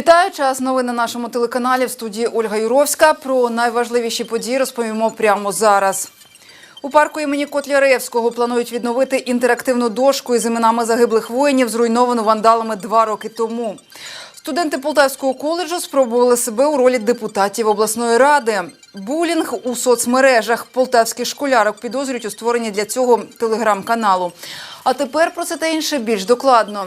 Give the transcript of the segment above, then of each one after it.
Вітаю час. Новин на нашому телеканалі в студії Ольга Юровська. Про найважливіші події розповімо прямо зараз. У парку імені Котляревського планують відновити інтерактивну дошку із іменами загиблих воїнів, зруйновану вандалами два роки тому. Студенти Полтавського коледжу спробували себе у ролі депутатів обласної ради. Булінг у соцмережах полтавських школярок підозрюють у створенні для цього телеграм-каналу. А тепер про це та інше більш докладно.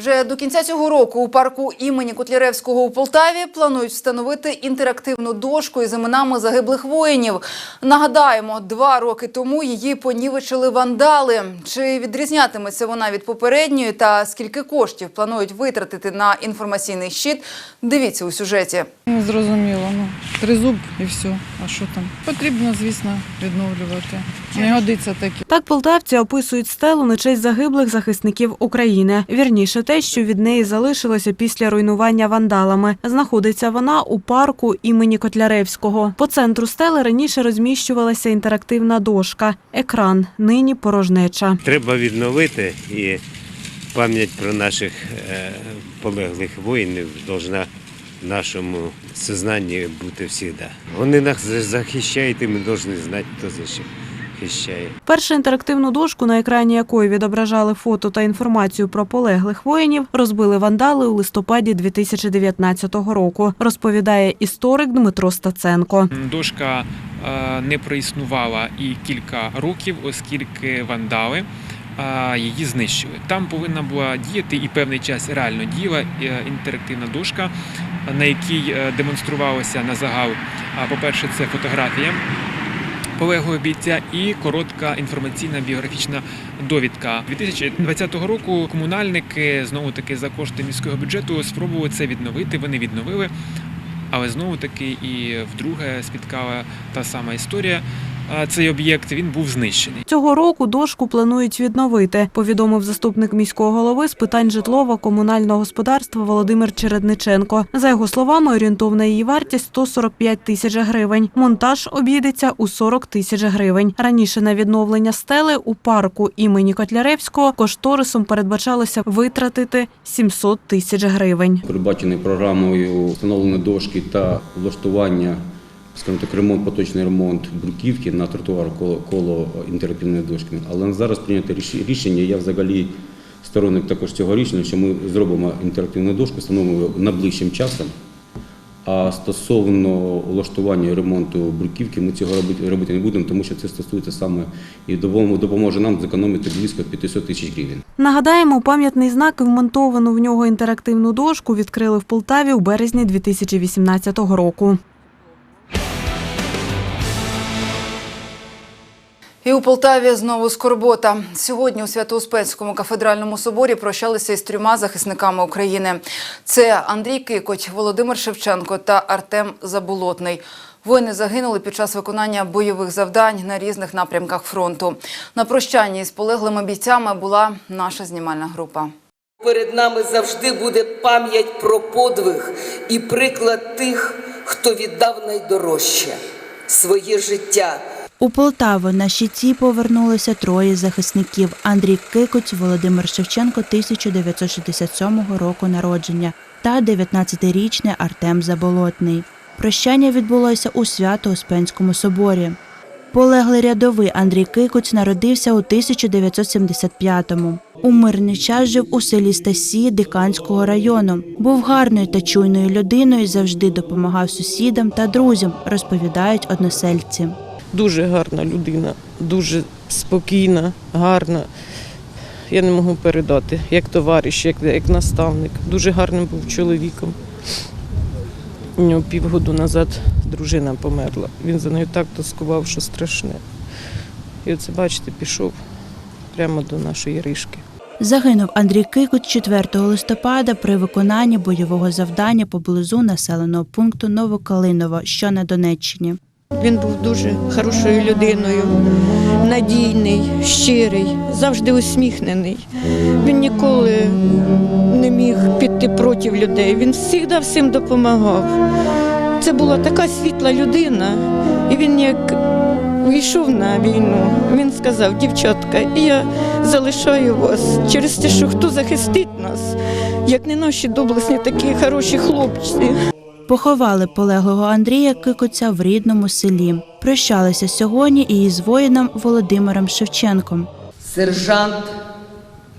Вже до кінця цього року у парку імені Котляревського у Полтаві планують встановити інтерактивну дошку із іменами загиблих воїнів. Нагадаємо, два роки тому її понівечили вандали. Чи відрізнятиметься вона від попередньої та скільки коштів планують витратити на інформаційний щит? Дивіться у сюжеті. Не зрозуміло. Ну, тризуб і все. А що там? Потрібно, звісно, відновлювати. Не годиться таке. Так полтавці описують стелу на честь загиблих захисників України. Вірніше те, що від неї залишилося після руйнування вандалами. Знаходиться вона у парку імені Котляревського. По центру стели раніше розміщувалася інтерактивна дошка. Екран нині порожнеча. Треба відновити і пам'ять про наших е, полеглих воїнів должна в нашому сознанні бути завжди. Вони нас захищають, і ми повинні знати, хто захищає. Першу інтерактивну дошку, на екрані якої відображали фото та інформацію про полеглих воїнів, розбили вандали у листопаді 2019 року. Розповідає історик Дмитро Стаценко. Дошка е, не проіснувала і кілька років, оскільки вандали е, її знищили. Там повинна була діяти і певний час реально діяла е, інтерактивна дошка, на якій демонструвалося на загал, а, по-перше, це фотографія полеглого бійця і коротка інформаційна біографічна довідка. 2020 року комунальники знову таки за кошти міського бюджету спробували це відновити. Вони відновили, але знову таки і вдруге спіткала та сама історія. А Цей об'єкт він був знищений. Цього року дошку планують відновити, повідомив заступник міського голови з питань житлово-комунального господарства Володимир Чередниченко. За його словами, орієнтовна її вартість 145 тисяч гривень. Монтаж обійдеться у 40 тисяч гривень. Раніше на відновлення стели у парку імені Котляревського кошторисом передбачалося витратити 700 тисяч гривень. передбачений програмою встановлення дошки та влаштування, скажімо так, ремонт, поточний ремонт бруківки на тротуар коло, коло інтерактивної дошки. Але зараз прийнято рішення. Я взагалі сторонник також цього рішення, що ми зробимо інтерактивну дошку, встановимо найближчим часом. А стосовно влаштування ремонту бруківки, ми цього робити, робити не будемо, тому що це стосується саме і допоможе нам зекономити близько 500 тисяч гривень. Нагадаємо, пам'ятний знак і вмонтовану в нього інтерактивну дошку відкрили в Полтаві у березні 2018 року. І у Полтаві знову скорбота. Сьогодні у Свято-Успенському кафедральному соборі прощалися із трьома захисниками України. Це Андрій Кикоть, Володимир Шевченко та Артем Заболотний. Воїни загинули під час виконання бойових завдань на різних напрямках фронту. На прощанні із полеглими бійцями була наша знімальна група. Перед нами завжди буде пам'ять про подвиг і приклад тих, хто віддав найдорожче своє життя. У Полтаву на щиті повернулися троє захисників: Андрій Кикоць, Володимир Шевченко 1967 року народження та 19-річний Артем Заболотний. Прощання відбулося у Свято-Успенському соборі. Полеглий рядовий Андрій Кикоць народився у 1975-му. У мирний час жив у селі Стасії Диканського району. Був гарною та чуйною людиною, завжди допомагав сусідам та друзям, розповідають односельці. Дуже гарна людина, дуже спокійна, гарна. Я не можу передати, як товариш, як, як наставник. Дуже гарним був чоловіком. У нього півгоду назад дружина померла. Він за нею так тоскував, що страшне. І оце, бачите, пішов прямо до нашої ришки. Загинув Андрій Кикут 4 листопада при виконанні бойового завдання поблизу населеного пункту Новокалиново, що на Донеччині. Він був дуже хорошою людиною, надійний, щирий, завжди усміхнений. Він ніколи не міг піти проти людей. Він завжди всім допомагав. Це була така світла людина, і він як вийшов на війну. Він сказав, дівчатка, я залишаю вас через те, що хто захистить нас, як не наші доблесні такі хороші хлопці. Поховали полеглого Андрія Кикоця в рідному селі. Прощалися сьогодні і із воїном Володимиром Шевченком. Сержант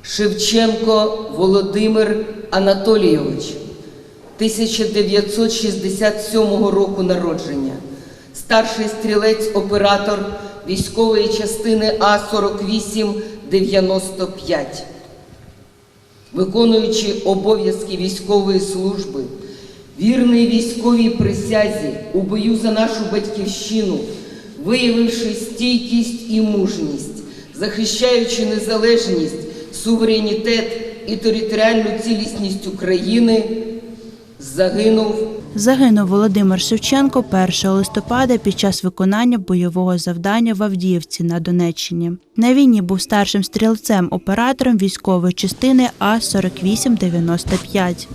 Шевченко Володимир Анатолійович, 1967 року народження, старший стрілець-оператор військової частини А-48-95, виконуючи обов'язки військової служби, вірний військовій присязі у бою за нашу батьківщину, виявивши стійкість і мужність, захищаючи незалежність, суверенітет і територіальну цілісність України, загинув Загинув Володимир Шевченко 1 листопада під час виконання бойового завдання в Авдіївці на Донеччині. На війні був старшим стрілцем-оператором військової частини А-4895.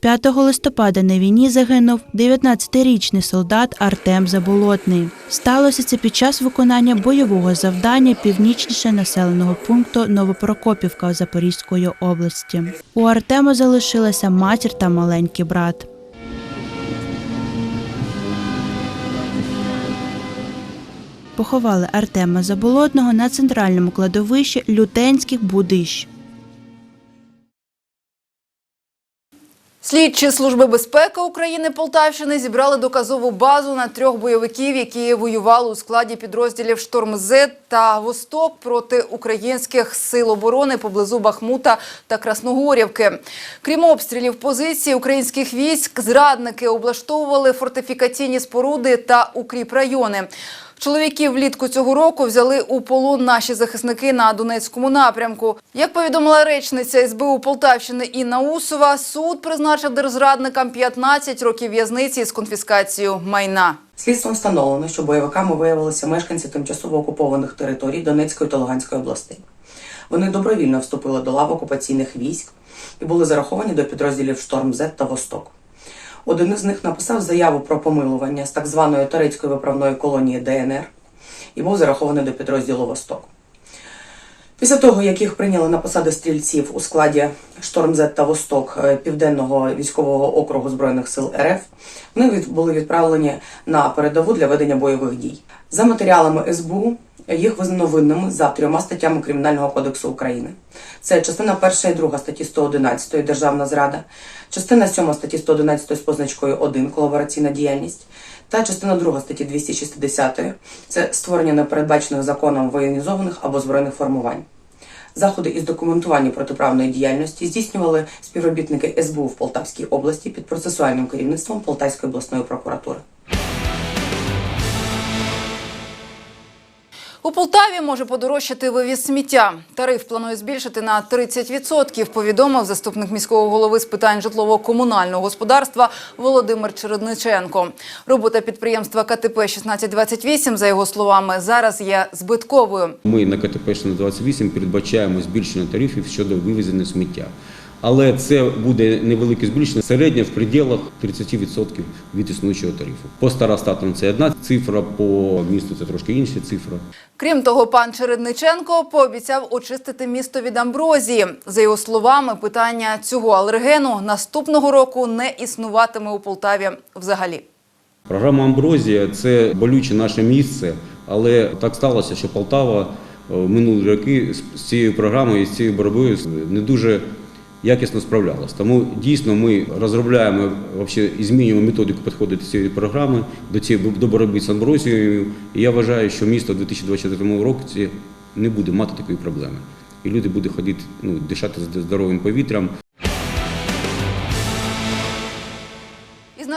5 листопада на війні загинув 19-річний солдат Артем Заболотний. Сталося це під час виконання бойового завдання північніше населеного пункту Новопрокопівка Запорізької області. У Артема залишилася матір та маленький брат. Поховали Артема Заболотного на центральному кладовищі Лютенських Будищ. Слідчі служби безпеки України Полтавщини зібрали доказову базу на трьох бойовиків, які воювали у складі підрозділів Шторм З та Восток проти українських сил оборони поблизу Бахмута та Красногорівки. Крім обстрілів позицій українських військ, зрадники облаштовували фортифікаційні споруди та укріпрайони. Чоловіків влітку цього року взяли у полон наші захисники на Донецькому напрямку. Як повідомила речниця СБУ Полтавщини Інна Усова, суд призначив держзрадникам 15 років в'язниці з конфіскацією майна. Слідством встановлено, що бойовиками виявилися мешканці тимчасово окупованих територій Донецької та Луганської областей. Вони добровільно вступили до лав окупаційних військ і були зараховані до підрозділів Шторм З та Восток. Один із них написав заяву про помилування з так званої турецької виправної колонії ДНР і був зарахований до підрозділу Восток. Після того, як їх прийняли на посади стрільців у складі Шторм З та Восток е, Південного військового округу Збройних сил РФ, вони були відправлені на передову для ведення бойових дій. За матеріалами СБУ їх визнано винними за трьома статтями Кримінального кодексу України. Це частина 1 і 2 статті 111 Державна зрада, частина 7 статті 111 з позначкою 1 колабораційна діяльність та частина 2 статті 260 це створення непередбачених законом воєнізованих або збройних формувань. Заходи із документування протиправної діяльності здійснювали співробітники СБУ в Полтавській області під процесуальним керівництвом Полтавської обласної прокуратури. У Полтаві може подорожчати вивіз сміття. Тариф планує збільшити на 30%, повідомив заступник міського голови з питань житлово-комунального господарства Володимир Чередниченко. Робота підприємства КТП 1628, за його словами, зараз є збитковою. Ми на КТП 28 передбачаємо збільшення тарифів щодо вивезення сміття. Але це буде невелике збільшення, середнє в пределах 30% від існуючого тарифу. По старостатам це одна цифра, по місту це трошки інша цифра. Крім того, пан Чередниченко пообіцяв очистити місто від амброзії. За його словами, питання цього алергену наступного року не існуватиме у Полтаві взагалі. Програма Амброзія це болюче наше місце, але так сталося, що Полтава е, в минулі роки з- з цією програмою і з цією боротьбою не дуже якісно справлялась. Тому дійсно ми розробляємо вообще і змінюємо методику підходу до цієї програми, до цієї до боротьби з амброзією. І я вважаю, що місто в 2024 році не буде мати такої проблеми. І люди будуть ходити, ну, дишати здоровим повітрям.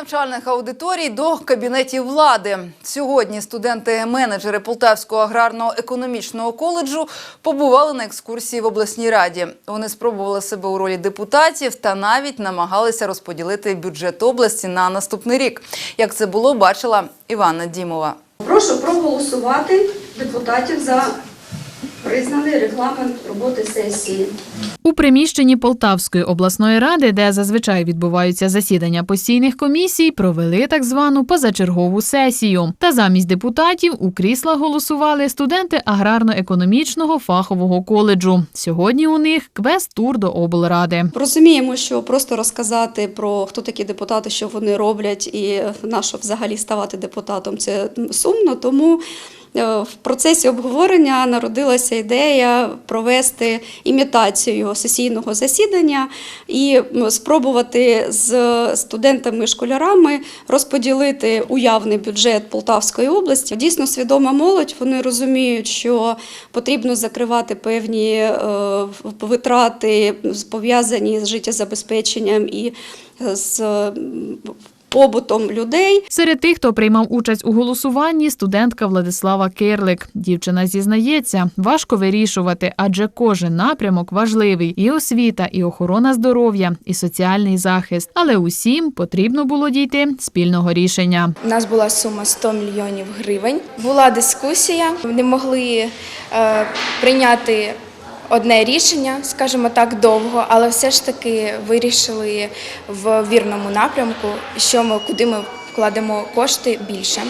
Навчальних аудиторій до кабінетів влади. Сьогодні студенти-менеджери Полтавського аграрно-економічного коледжу побували на екскурсії в обласній раді. Вони спробували себе у ролі депутатів та навіть намагалися розподілити бюджет області на наступний рік. Як це було, бачила Іванна Дімова. Прошу проголосувати депутатів за признали регламент роботи сесії. У приміщенні Полтавської обласної ради, де зазвичай відбуваються засідання постійних комісій, провели так звану позачергову сесію. Та замість депутатів у крісла голосували студенти аграрно-економічного фахового коледжу. Сьогодні у них квест-тур до облради. Розуміємо, що просто розказати про хто такі депутати, що вони роблять, і на що взагалі ставати депутатом, це сумно. Тому в процесі обговорення народилася ідея провести імітацію сесійного засідання і спробувати з студентами-школярами розподілити уявний бюджет Полтавської області. Дійсно, свідома молодь, вони розуміють, що потрібно закривати певні е, витрати, пов'язані з життєзабезпеченням і з побутом людей. Серед тих, хто приймав участь у голосуванні, студентка Владислава Кирлик. Дівчина зізнається, важко вирішувати, адже кожен напрямок важливий: і освіта, і охорона здоров'я, і соціальний захист. Але усім потрібно було дійти спільного рішення. У нас була сума 100 мільйонів гривень. Була дискусія. Не могли е, прийняти одне рішення, скажімо так, довго, але все ж таки вирішили в вірному напрямку, що ми куди ми вкладемо кошти більше.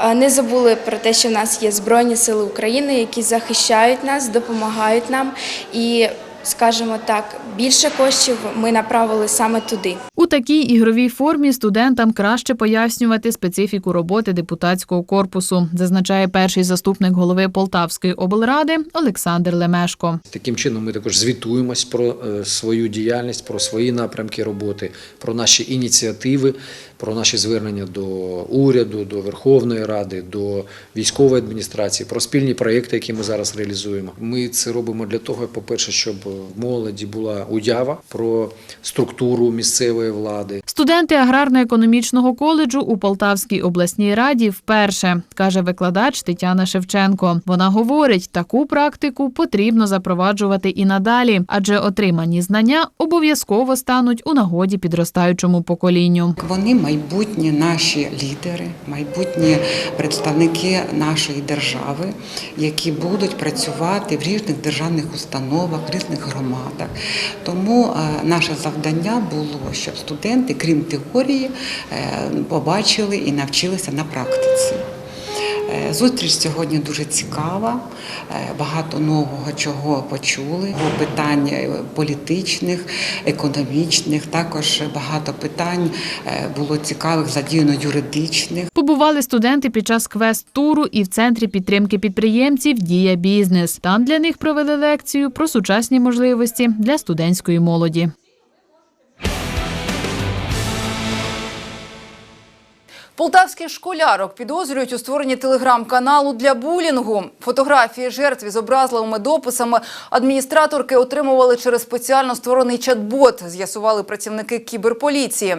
Е, Не забули про те, що в нас є Збройні Сили України, які захищають нас, допомагають нам. І, скажімо так, більше коштів ми направили саме туди. У такій ігровій формі студентам краще пояснювати специфіку роботи депутатського корпусу, зазначає перший заступник голови Полтавської облради Олександр Лемешко. Таким чином ми також звітуємось про е, свою діяльність, про свої напрямки роботи, про наші ініціативи, про наші звернення до уряду, до Верховної Ради, до військової адміністрації, про спільні проєкти, які ми зараз реалізуємо. Ми це робимо для того, по-перше, щоб в молоді була уява про структуру місцевої влади, Студенти аграрно-економічного коледжу у Полтавській обласній раді вперше, каже викладач Тетяна Шевченко. Вона говорить, таку практику потрібно запроваджувати і надалі, адже отримані знання обов'язково стануть у нагоді підростаючому поколінню. Вони майбутні наші лідери, майбутні представники нашої держави, які будуть працювати в різних державних установах, різних громадах. Тому е, наше завдання було, щоб студенти, крім теорії, е, побачили і навчилися на практиці. Е, Зустріч сьогодні дуже цікава, е, багато нового чого почули. Питань політичних, економічних, також багато питань було цікавих, задіяно юридичних. Побували студенти під час квест-туру і в центрі підтримки підприємців Дія бізнес. Там для них провели лекцію про сучасні можливості для студентської молоді. Полтавських школярок підозрюють у створенні телеграм-каналу для булінгу. Фотографії жертв із образливими дописами адміністраторки отримували через спеціально створений чат-бот, з'ясували працівники кіберполіції.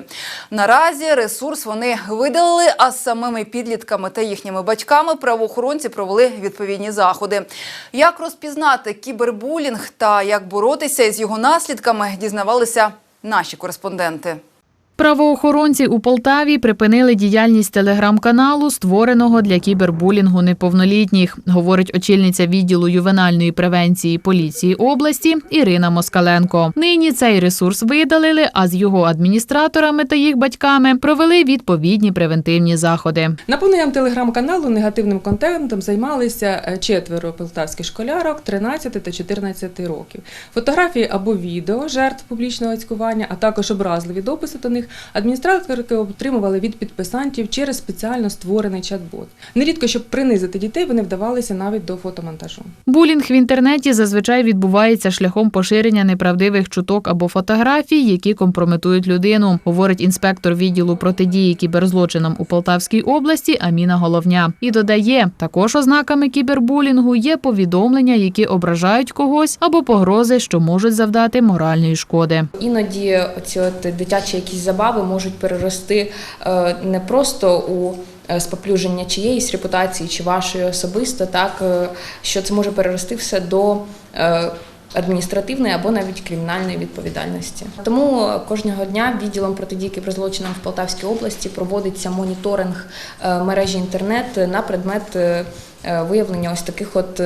Наразі ресурс вони видалили, а з самими підлітками та їхніми батьками правоохоронці провели відповідні заходи. Як розпізнати кібербулінг та як боротися із його наслідками, дізнавалися наші кореспонденти. Правоохоронці у Полтаві припинили діяльність телеграм-каналу, створеного для кібербулінгу неповнолітніх, говорить очільниця відділу ювенальної превенції поліції області Ірина Москаленко. Нині цей ресурс видалили, а з його адміністраторами та їх батьками провели відповідні превентивні заходи. Наповненням телеграм-каналу негативним контентом займалися е, четверо полтавських школярок 13 та 14 років. Фотографії або відео жертв публічного цькування, а також образливі дописи до них адміністраторки отримували від підписантів через спеціально створений чат-бот. Нерідко, щоб принизити дітей, вони вдавалися навіть до фотомонтажу. Булінг в інтернеті зазвичай відбувається шляхом поширення неправдивих чуток або фотографій, які компрометують людину, говорить інспектор відділу протидії кіберзлочинам у Полтавській області Аміна Головня. І додає, також ознаками кібербулінгу є повідомлення, які ображають когось, або погрози, що можуть завдати моральної шкоди. Іноді ці от дитячі якісь забави можуть перерости е, не просто у е, споплюження чиєїсь репутації чи вашої особисто, так е, що це може перерости все до адміністративної або навіть кримінальної відповідальності. Тому кожного дня відділом протидії кіберзлочинам в Полтавській області проводиться моніторинг мережі інтернет на предмет виявлення ось таких от.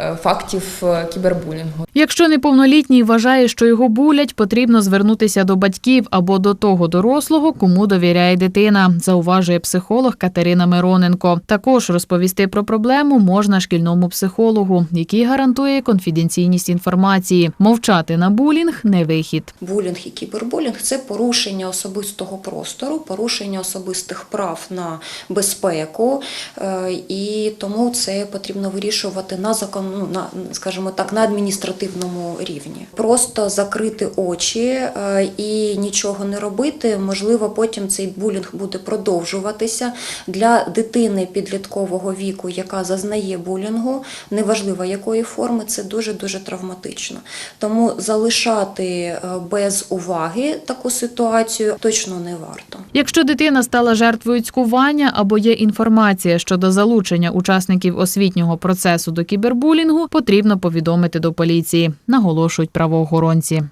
Е, фактів е, кібербулінгу. Якщо неповнолітній вважає, що його булять, потрібно звернутися до батьків або до того дорослого, кому довіряє дитина, зауважує психолог Катерина Мироненко. Також розповісти про проблему можна шкільному психологу, який гарантує конфіденційність інформації. Мовчати на булінг не вихід. Булінг і кібербулінг це порушення особистого простору, порушення особистих прав на безпеку, е, і тому це потрібно вирішувати на закон, ну, на скажімо так, на адміністративному рівні. Просто закрити очі е, і нічого не робити. Можливо, потім цей булінг буде продовжуватися для дитини підліткового віку, яка зазнає булінгу, неважливо якої форми, це дуже дуже травматично. Тому залишати е, без уваги таку ситуацію точно не варто. Якщо дитина стала жертвою цькування або є інформація щодо залучення учасників освітнього процесу до кібербулінгу, потрібно повідомити до поліції, наголошують правоохоронці.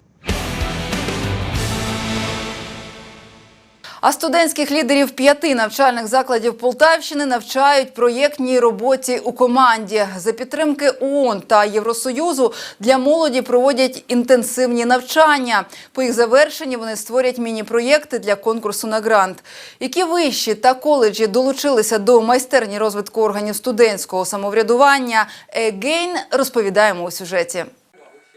А студентських лідерів п'яти навчальних закладів Полтавщини навчають проєктній роботі у команді. За підтримки ООН та Євросоюзу для молоді проводять інтенсивні навчання. По їх завершенні вони створять міні-проєкти для конкурсу на грант. Які вищі та коледжі долучилися до майстерні розвитку органів студентського самоврядування «Егейн» розповідаємо у сюжеті.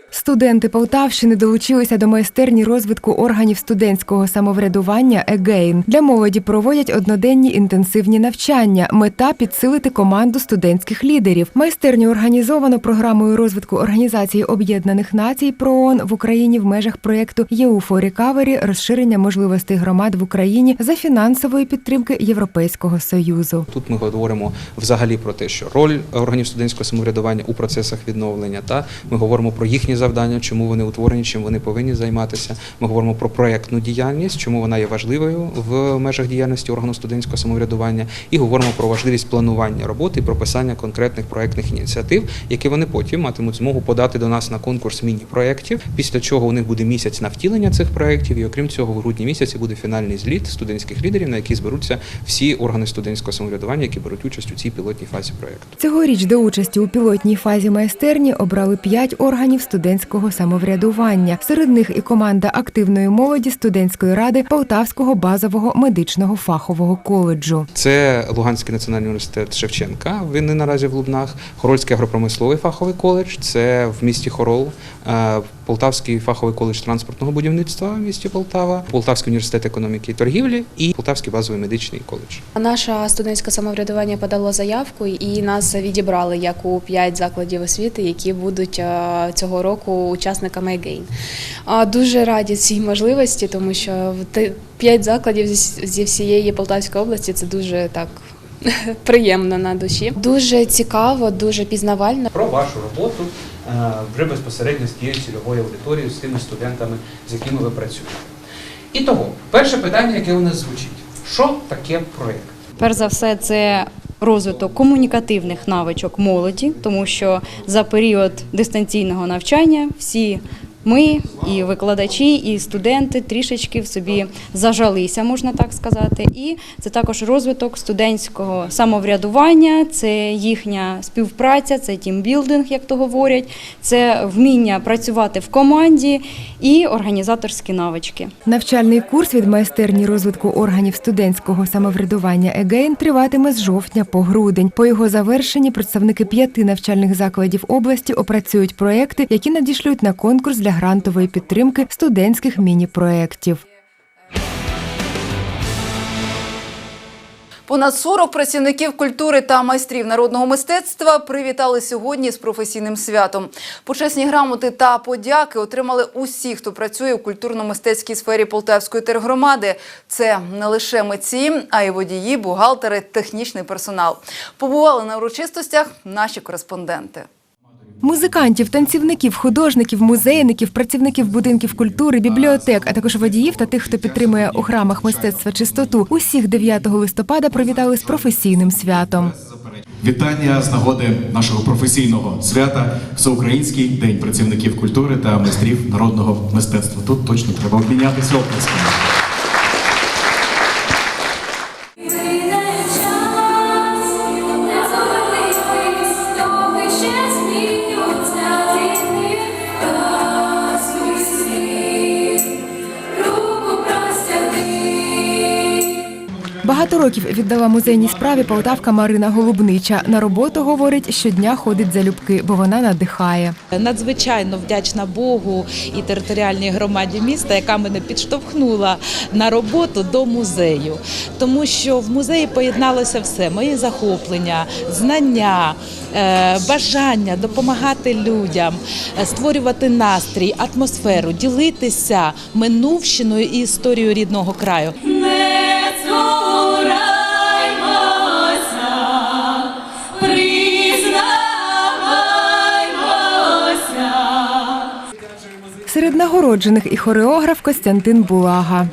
Студенти Полтавщини долучилися до майстерні розвитку органів студентського самоврядування «Егейн». Для молоді проводять одноденні інтенсивні навчання. Мета підсилити команду студентських лідерів. Майстерню організовано програмою розвитку Організації Об'єднаних Націй ПРООН в Україні в межах проєкту «EU for Recovery» розширення можливостей громад в Україні за фінансової підтримки Європейського союзу. Тут ми говоримо взагалі про те, що роль органів студентського самоврядування у процесах відновлення. Та ми говоримо про їхні завдання, чому вони утворені, чим вони повинні займатися. Ми говоримо про проєктну діяльність, чому вона є важливою в межах діяльності органу студентського самоврядування, і говоримо про важливість планування роботи і прописання конкретних проєктних ініціатив, які вони потім матимуть змогу подати до нас на конкурс міні-проєктів. Після чого у них буде місяць на втілення цих проєктів, і окрім цього, в грудні місяці буде фінальний зліт студентських лідерів, на який зберуться всі органи студентського самоврядування, які беруть участь у цій пілотній фазі проєкту. Цьогоріч до участі у пілотній фазі майстерні обрали п'ять органів студентського самоврядування. Серед них і команда активної молоді студентської ради Полтавського базового медичного фахового коледжу. Це Луганський національний університет Шевченка. Він наразі в Лубнах, Хорольський агропромисловий фаховий коледж. Це в місті Хорол, е, Полтавський фаховий коледж транспортного будівництва в місті Полтава, Полтавський університет економіки і торгівлі і Полтавський базовий медичний коледж. Наше студентське самоврядування подало заявку і нас відібрали як у п'ять закладів освіти, які будуть е, цього року учасниками ЕГЕЙН. Дуже раді цій можливості, тому що в те- п'ять закладів зі всієї Полтавської області це дуже так приємно на душі. Дуже цікаво, дуже пізнавально. Про вашу роботу вже безпосередньо з тією цільовою аудиторією, з тими студентами, з якими ви працюєте. І того, перше питання, яке у нас звучить: що таке проєкт? Перш за все, це розвиток комунікативних навичок молоді, тому що за період дистанційного навчання всі ми, і викладачі, і студенти трішечки в собі зажалися, можна так сказати. І це також розвиток студентського самоврядування, це їхня співпраця, це тімбілдинг, як то говорять, це вміння працювати в команді і організаторські навички. Навчальний курс від майстерні розвитку органів студентського самоврядування «Егейн» триватиме з жовтня по грудень. По його завершенні представники п'яти навчальних закладів області опрацюють проекти, які надішлють на конкурс для грантової підтримки студентських міні-проєктів. Понад 40 працівників культури та майстрів народного мистецтва привітали сьогодні з професійним святом. Почесні грамоти та подяки отримали усі, хто працює у культурно-мистецькій сфері Полтавської тергромади. Це не лише митці, а й водії, бухгалтери, технічний персонал. Побували на урочистостях наші кореспонденти. Музикантів, танцівників, художників, музейників, працівників будинків культури, бібліотек, а також водіїв та тих, хто підтримує у храмах мистецтва чистоту. Усіх 9 листопада привітали з професійним святом. Вітання з нагоди нашого професійного свята Всеукраїнський день працівників культури та майстрів народного мистецтва. Тут точно треба обмінятися оплесками. Років віддала музейній справі полтавка Марина Голубнича. На роботу говорить, щодня ходить залюбки, бо вона надихає. Надзвичайно вдячна Богу і територіальній громаді міста, яка мене підштовхнула на роботу до музею, тому що в музеї поєдналося все: мої захоплення, знання, е, бажання допомагати людям, е, створювати настрій, атмосферу, ділитися минувщиною і історією рідного краю. Серед нагороджених і хореограф Костянтин Булага.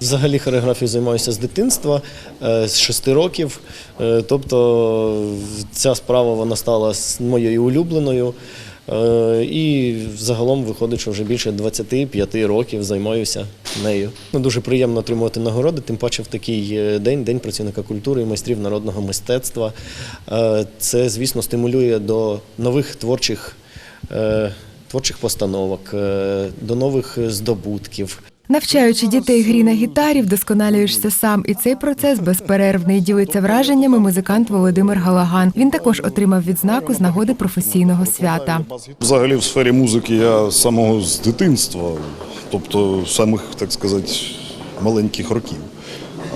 Взагалі хореографією займаюся з дитинства, е, з шести років. Е, Тобто ця справа вона стала моєю улюбленою. Е, І загалом виходить, що вже більше 25 років займаюся нею. Ну, Дуже приємно отримувати нагороди, тим паче в такий е, день, День працівника культури і майстрів народного мистецтва. Е, Це, звісно, стимулює до нових творчих, творчих постановок, до нових здобутків. Навчаючи дітей грі на гітарі, вдосконалюєшся сам, і цей процес безперервний. Ділиться враженнями музикант Володимир Галаган. Він також отримав відзнаку з нагоди професійного свята. Взагалі в сфері музики я самого з дитинства, тобто самих, так сказати, маленьких років.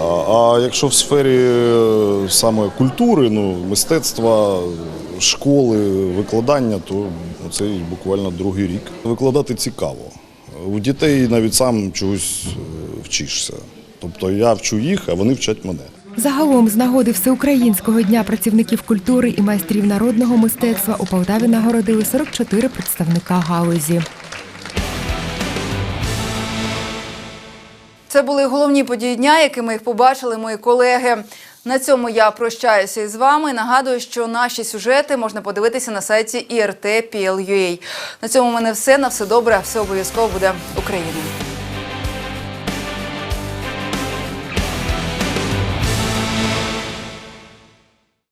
А, якщо в сфері е, саме культури, ну, мистецтва, школи, викладання, то це буквально другий рік. Викладати цікаво. У дітей навіть сам чогось е, вчишся. Тобто я вчу їх, а вони вчать мене. Загалом з нагоди Всеукраїнського дня працівників культури і майстрів народного мистецтва у Полтаві нагородили 44 представника галузі. Це були головні події дня, якими їх побачили мої колеги. На цьому я прощаюся із вами. Нагадую, що наші сюжети можна подивитися на сайті IRT.PL.UA. На цьому в мене все. На все добре. Все обов'язково буде Україна.